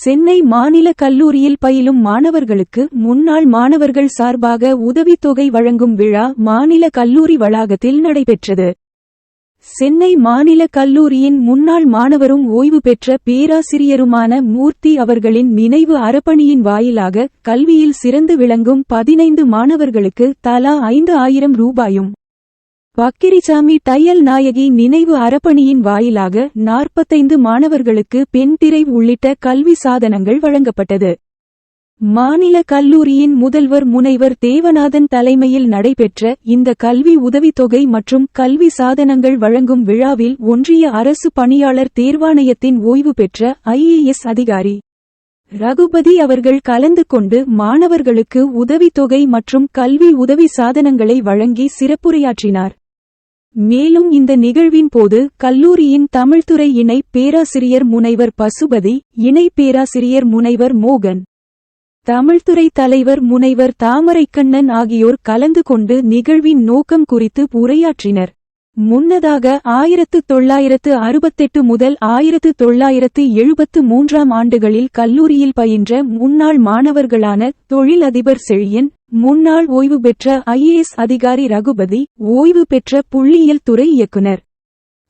சென்னை மாநில கல்லூரியில் பயிலும் மாணவர்களுக்கு முன்னாள் மாணவர்கள் சார்பாக உதவித்தொகை வழங்கும் விழா மாநில கல்லூரி வளாகத்தில் நடைபெற்றது. சென்னை மாநில கல்லூரியின் முன்னாள் மாணவரும் ஓய்வு பெற்ற பேராசிரியருமான மூர்த்தி அவர்களின் நினைவு அறப்பணியின் வாயிலாக கல்வியில் சிறந்து விளங்கும் பதினைந்து மாணவர்களுக்கு தலா ஐந்து ஆயிரம் ரூபாயும் வக்கிரிசாமி தையல் நாயகி நினைவு அறப்பணியின் வாயிலாக நாற்பத்தைந்து மாணவர்களுக்கு பெண் திரை உள்ளிட்ட கல்வி சாதனங்கள் வழங்கப்பட்டது. மாநில கல்லூரியின் முதல்வர் முனைவர் தேவநாதன் தலைமையில் நடைபெற்ற இந்த கல்வி உதவித்தொகை மற்றும் கல்வி சாதனங்கள் வழங்கும் விழாவில் ஒன்றிய அரசு பணியாளர் தேர்வாணையத்தின் ஓய்வு பெற்ற ஐஏஎஸ் அதிகாரி ரகுபதி அவர்கள் கலந்து கொண்டு மாணவர்களுக்கு உதவித்தொகை மற்றும் கல்வி உதவி சாதனங்களை வழங்கி சிறப்புரையாற்றினார். மேலும் இந்த நிகழ்வின் போது கல்லூரியின் தமிழ்துறை இணை பேராசிரியர் முனைவர் பசுபதி இணை பேராசிரியர் முனைவர் மோகன் தமிழ்துறை தலைவர் முனைவர் தாமரைக்கண்ணன் ஆகியோர் கலந்து கொண்டு நிகழ்வின் நோக்கம் குறித்து உரையாற்றினர். முன்னதாக ஆயிரத்து தொள்ளாயிரத்து அறுபத்தெட்டு முதல் ஆயிரத்து தொள்ளாயிரத்து எழுபத்து மூன்றாம் ஆண்டுகளில் கல்லூரியில் பயின்ற முன்னாள் மாணவர்களான தொழிலதிபர் செழியன் முன்னாள் ஓய்வு பெற்ற ஐஏஎஸ் அதிகாரி ரகுபதி ஓய்வு பெற்ற புள்ளியியல் துறை இயக்குனர்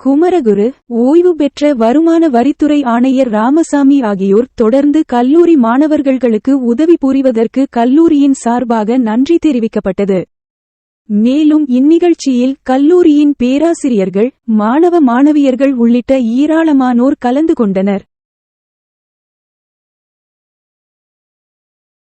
குமரகுரு ஓய்வு பெற்ற வருமான வரித்துறை ஆணையர் ராமசாமி ஆகியோர் தொடர்ந்து கல்லூரி மாணவர்களுக்கு உதவி புரிவதற்கு கல்லூரியின் சார்பாக நன்றி தெரிவிக்கப்பட்டது. மேலும் இந்நிகழ்ச்சியில் கல்லூரியின் பேராசிரியர்கள் மாணவ மாணவியர்கள் உள்ளிட்ட ஏராளமானோர் கலந்து கொண்டனர்.